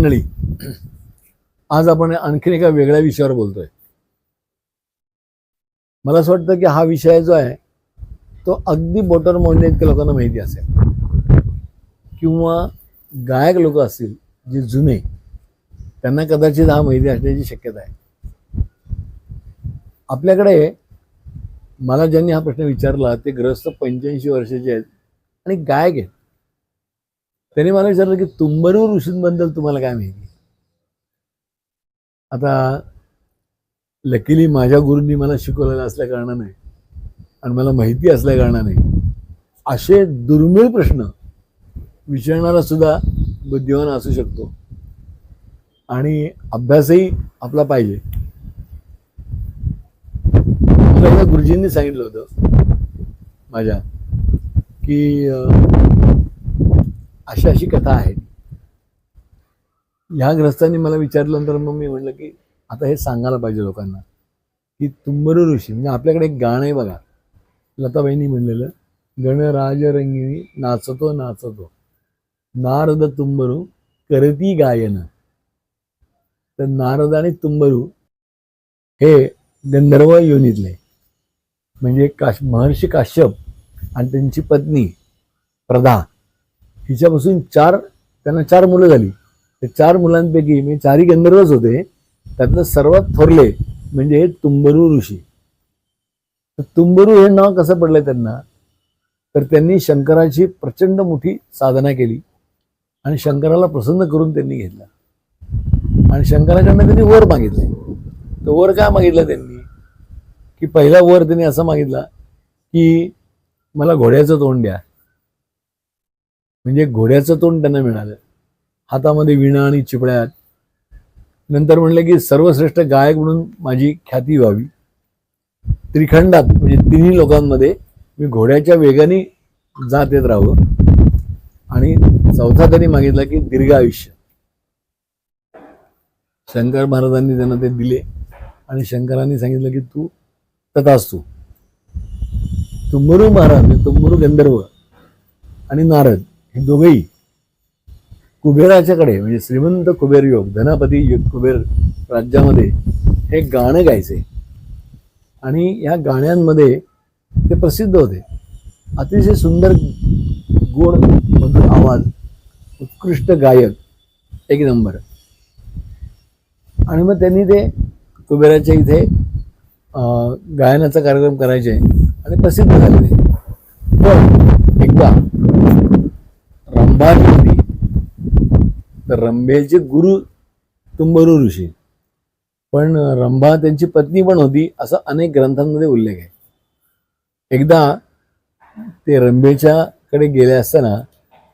मंडळी आज आपण आणखीन एका वेगळ्या विषयावर बोलतोय. मला असं वाटतं की हा विषय जो आहे तो अगदी बोटर मोडणे इतक्या लोकांना माहिती असेल. किंवा गायक लोक असतील जे जुने त्यांना कदाचित हा माहिती असण्याची शक्यता आहे. आपल्याकडे मला ज्यांनी हा प्रश्न विचारला ते ग्रस्त पंच्याऐंशी वर्षाचे आहेत आणि गायक आहेत. त्यांनी मला विचारलं की तुंबरू ऋषींबद्दल तुम्हाला काय माहिती? आता लकीली माझ्या गुरूंनी मला शिकवलेलं असल्या कारणाने आणि मला माहिती असल्या कारणाने असे दुर्मिळ प्रश्न विचारणारा सुद्धा बुद्धिवान असू शकतो. आणि अभ्यासही आपला पाहिजे. मला गुरुजींनी सांगितलं होतं माझ्या की अशी अशी कथा आहे. ह्या ग्रस्तांनी मला विचारल्यानंतर मग मी म्हटलं की आता हे सांगायला पाहिजे लोकांना की तुंबरू ऋषी म्हणजे आपल्याकडे एक गाणं आहे बघा. लताबाईंनी म्हणलेलं गणराज रंगिणी नाचतो नाचतो. नारद तुंबरू करती गायन. तर नारद आणि तुंबरू हे गंधर्व योनीतले. म्हणजे काश महर्षी काश्यप आणि त्यांची पत्नी प्रधा हिच्यापासून चार त्यांना चार मुलं झाली. त्या चार मुलांपैकी मी चारही गंधर्वच होते. त्यातलं सर्वात थोरले म्हणजे तुंबरू ऋषी. तर तुंबरू हे नाव कसं पडलंय त्यांना? तर त्यांनी शंकराची प्रचंड मोठी साधना केली आणि शंकराला प्रसन्न करून त्यांनी घेतला. आणि शंकराकडनं त्यांनी वर मागितलंय तर वर काय मागितलं त्यांनी? की पहिला वर त्यांनी असं मागितला की मला घोड्याचं तोंड द्या. म्हणजे घोड्याचं तोंड त्यांना मिळालं. हातामध्ये विणा आणि चिपळ्यात नंतर म्हणलं की सर्वश्रेष्ठ गायक म्हणून माझी ख्याती व्हावी. त्रिखंडात म्हणजे तिन्ही लोकांमध्ये मी घोड्याच्या वेगाने जात येत राहावं. आणि चौथा त्यांनी मागितला की दीर्घ आयुष्य. शंकर महाराजांनी त्यांना ते दिले. आणि शंकरांनी सांगितलं की तू तथाच तू तुंबरू महाराज म्हणजे तुंबरू गंधर्व आणि नारद हे दोघेही कुबेराच्याकडे म्हणजे श्रीमंत कुबेर योग धनापती योग कुबेर राज्यामध्ये हे गाणं गायचे. आणि या गाण्यांमध्ये ते प्रसिद्ध होते. अतिशय सुंदर गोड मधुर आवाज उत्कृष्ट गायक एक नंबर. आणि मग त्यांनी ते कुबेराच्या इथे अं, गायनाचा कार्यक्रम करायचे आणि प्रसिद्ध झाले ते पण एकदा रंभा जी होती तर रंभेचे गुरु तुंबरू ऋषी. पण रंभा त्यांची पत्नी पण होती असा अनेक ग्रंथांमध्ये उल्लेख आहे. एकदा ते रंभेच्या कडे गेले असताना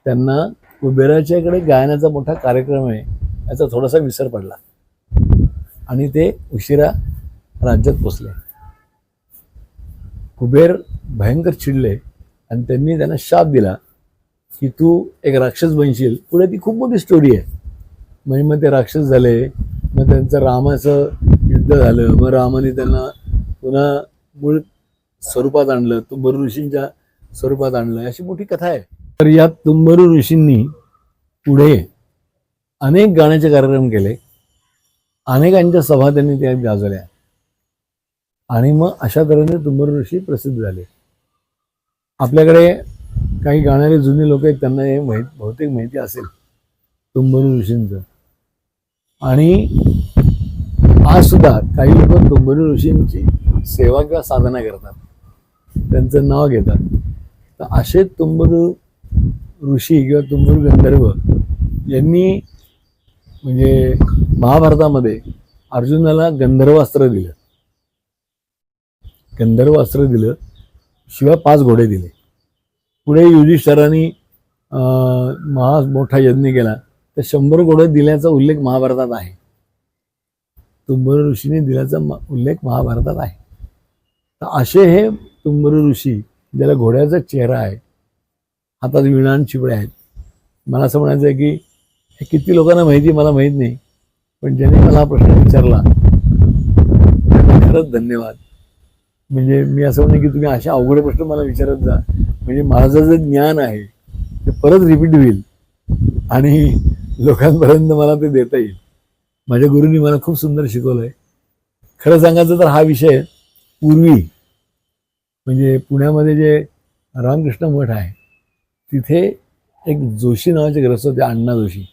त्यांना कुबेराच्याकडे गायनाचा मोठा कार्यक्रम आहे याचा थोडासा विसर पडला. आणि ते उशिरा राज्यात पोचले. कुबेर भयंकर चिडले आणि त्यांनी त्यांना शाप दिला की तू एक राक्षस बनशील. पुढे ती खूप मोठी स्टोरी आहे. म्हणजे मग ते राक्षस झाले मग त्यांचं रामाचं युद्ध झालं मग रामाने त्यांना पुन्हा मूळ स्वरूपात आणलं तुंबरू ऋषींच्या स्वरूपात आणलं. अशी मोठी कथा आहे. तर या तुंबरू ऋषींनी पुढे अनेक गाण्याचे कार्यक्रम केले. अनेकांच्या सभा त्यांनी त्या गाजवल्या. आणि मग अशा तऱ्हेने तुंबरू ऋषी प्रसिद्ध झाले. आपल्याकडे काही गाणारे जुने लोक आहेत त्यांना हे माहीत बहुतेक माहिती असेल. तुंबरू ऋषींचं. आणि आज सुद्धा काही लोक तुंबरू ऋषींची सेवा किंवा साधना करतात. त्यांचं नाव घेतात. तर असे तुंबरू ऋषी किंवा तुंबरू गंधर्व यांनी म्हणजे महाभारतामध्ये अर्जुनाला गंधर्वास्त्र दिलं. गंधर्वास्त्र दिलं. शिवाय पाच घोडे दिले. पुढे युधिष्ठरांनी अं, महा मोठा यज्ञ केला. तर शंभर घोडे दिल्याचा उल्लेख महाभारतात आहे. तुंबर ऋषीने दिल्याचा उल्लेख महाभारतात आहे. तर असे हे तुंबर ऋषी ज्याला घोड्याचा चेहरा आहे हातात विणा आणि आहेत. मला असं म्हणायचं आहे की हे किती लोकांना माहिती मला माहीत नाही. पण ज्याने मला हा प्रश्न विचारला खरंच धन्यवाद. म्हणजे मी असं म्हणेन की तुम्ही अशा अवघड प्रश्न मला विचारत जा. म्हणजे माझं जे ज्ञान आहे ते परत रिपीट होईल. आणि लोकांपर्यंत मला ते देता येईल. माझ्या गुरुंनी मला खूप सुंदर शिकवलं आहे खरं सांगायचं तर हा विषय पूर्वी म्हणजे पुण्यामध्ये जे रामकृष्ण मठ आहे तिथे एक जोशी नावाचे ग्रस्त होते अण्णा जोशी.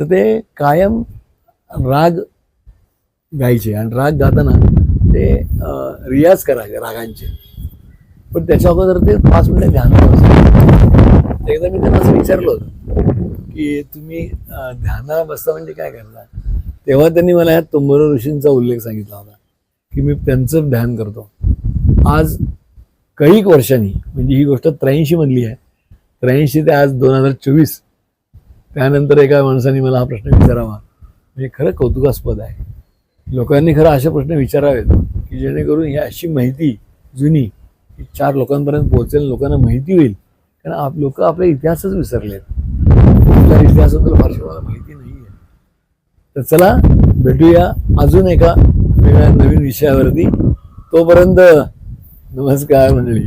तर ते कायम राग गायचे आणि राग गाताना ते रियाज करायचे रागांचे. पण त्याच्या अगोदर ते पाच मिनिटं ध्यानावर एकदा मी त्यांना असं विचारलं होतं की तुम्ही ध्यानावर ध्यानाला बसता म्हणजे काय करता? तेव्हा त्यांनी मला या तुंबर ऋषींचा उल्लेख सांगितला होता की मी त्यांचं ध्यान करतो. आज कैक वर्षांनी म्हणजे ही गोष्ट त्र्याऐंशी मधली आहे त्र्याऐंशी ते आज दोन हजार चोवीस त्यानंतर एका माणसाने मला हा प्रश्न विचारावा. म्हणजे खरं कौतुकास्पद आहे. लोकांनी खरं असे प्रश्न विचारावेत की जेणेकरून ही अशी माहिती जुनी चार लोकांपर्यंत पोहोचेल लोकांना माहिती होईल. कारण आप लोक आपले इतिहासच विसरलेत. त्या इतिहासाबद्दल फारशी मला माहिती नाही आहे तर चला भेटूया अजून एका वेगळ्या नवीन विषयावरती. तोपर्यंत नमस्कार मंडळी.